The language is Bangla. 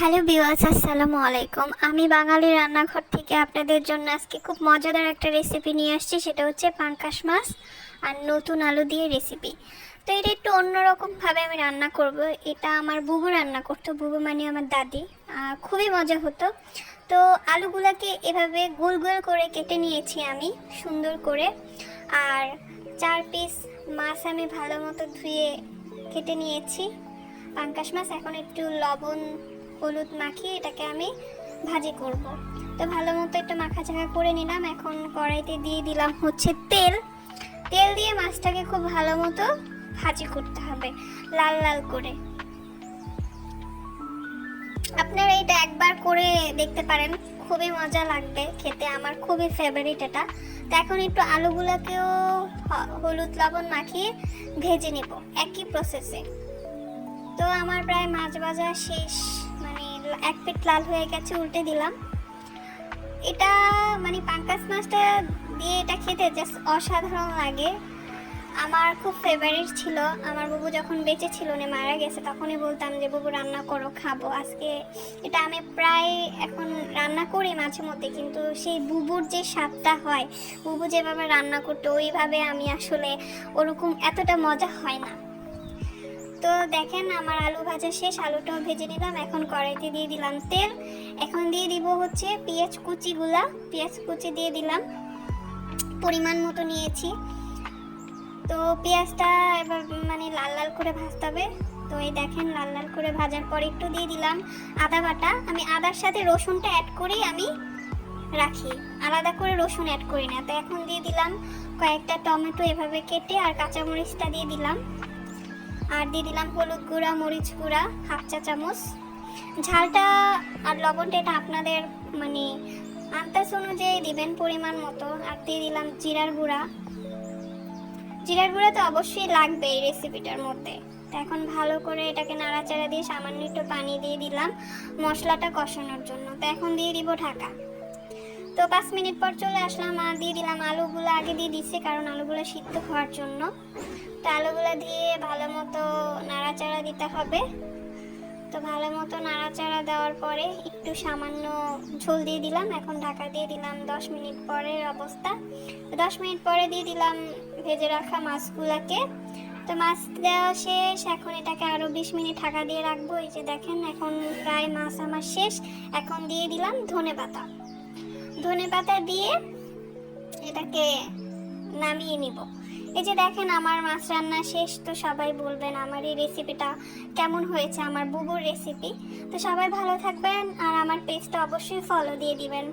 হ্যালো বিওয়াস আসসালামু আলাইকুম। আমি বাঙালি রান্নাঘর থেকে আপনাদের জন্য আজকে খুব মজাদার একটা রেসিপি নিয়ে আসছি, সেটা হচ্ছে পাঙ্কাশ মাছ আর নতুন আলু দিয়ে রেসিপি তো এটা একটু অন্যরকমভাবে আমি রান্না করব। এটা আমার বুবু রান্না করতো, বুবু মানে আমার দাদি। খুবই মজা হতো। তো আলুগুলোকে এভাবে গোল গোল করে কেটে নিয়েছি আমি, সুন্দর করে। আর চার পিস মাছ আমি ভালো মতো ধুয়ে কেটে নিয়েছি। পাঙ্কাশ মাছ, এখন একটু লবণ হলুদ মাখিয়ে এটাকে আমি ভাজি করব। তো ভালো মতো একটু মাখা চাখা করে নিলাম। এখন কড়াইতে দিয়ে দিলাম হচ্ছে তেল। তেল দিয়ে মাছটাকে খুব ভালো মতো ভাজি করতে হবে, লাল লাল করে। আপনারা এটা একবার করে দেখতে পারেন, খুবই মজা লাগবে খেতে, আমার খুবই ফেভারিট এটা। তো এখন একটু আলুগুলোকেও হলুদ লবণ মাখিয়ে ভেজে নেব, একই প্রসেসে তো আমার প্রায় মাছ ভাজা শেষ। এক পিট লাল হয়ে গেছে, উল্টে দিলাম। এটা মানে পাঙ্কাস মাছটা দিয়ে এটা খেতে জাস্ট অসাধারণ লাগে। আমার খুব ফেভারিট ছিল। আমার বাবু যখন বেঁচে ছিল না মারা গেছে, তখনই বলতাম যে, বাবু, রান্না করো, খাব। আজকে এটা আমি প্রায় এখন রান্না করি মাঝে মধ্যে, কিন্তু সেই বুবুর যে স্বাদটা হয়, বুবু যেভাবে রান্না করতো, ওইভাবে আমি আসলে ওরকম এতটা মজা হয় না। তো দেখেন, আমার আলু ভাজা শেষ, আলুটাও ভেজে নিলাম। এখন কড়াইতে দিয়ে দিলাম তেল। এখন দিয়ে দিব হচ্ছে পেঁয়াজ কুচিগুলা। পেঁয়াজ কুচি দিয়ে দিলাম। পরিমাণ মতো নিয়েছি। তো পেঁয়াজটা এবার মানে লাল লাল করে ভাজতে হবে। তো এই দেখেন, লাল লাল করে ভাজার পর একটু দিয়ে দিলাম আদা বাটা। আমি আদার সাথে রসুনটা অ্যাড করেই আমি রাখি। আলাদা করে রসুন অ্যাড করি না। তো এখন দিয়ে দিলাম কয়েকটা টমেটো এভাবে কেটে আর কাঁচামরিচটা দিয়ে দিলাম। আর দিয়ে দিলাম হলুদ গুঁড়া, মরিচ গুঁড়া, হাফ চা চামচ। ঝালটা আর লবণটা এটা আপনাদের মানে আন্দাজ অনুযায়ী দিবেন পরিমাণ মতো। আর দিয়ে দিলাম জিরার গুঁড়া। জিরার গুঁড়া তো অবশ্যই লাগবে এই রেসিপিটার মধ্যে। তো এখন ভালো করে এটাকে নাড়াচাড়া দিয়ে সামান্য একটু পানি দিয়ে দিলাম মশলাটা কষানোর জন্য। তো এখন দিয়ে দিব ঢাকা। তো পাঁচ মিনিট পর চলে আসলাম আর দিয়ে দিলাম আলুগুলো আগে দিয়ে দিচ্ছি, কারণ আলুগুলো সিদ্ধ হওয়ার জন্য। তো আলুগুলো দিয়ে ভালো মতো নাড়াচাড়া দিতে হবে। তো ভালো মতো নাড়াচাড়া দেওয়ার পরে একটু সামান্য ঝোল দিয়ে দিলাম। এখন ঢাকা দিয়ে দিলাম দশ মিনিট পরের অবস্থা। দশ মিনিট পরে দিয়ে দিলাম ভেজে রাখা মাছগুলোকে। তো মাছ দেওয়া শেষ, এখন এটাকে আরও বিশ মিনিট ঢাকা দিয়ে রাখব। এই যে দেখেন, এখন প্রায় মাছ আমার শেষ। এখন দিয়ে দিলাম ধনে পাতা। ধনে পাতা দিয়ে এটাকে নামিয়ে নিব। এই যে দেখেন আমার মাছ রান্না শেষ, তো সবাই বলবেন আমার এই রেসিপিটা কেমন হয়েছে, আমার বুবুর রেসিপি তো সবাই ভালো থাকবেন আর আমার পেজটা অবশ্যই ফলো দিয়ে দিবেন।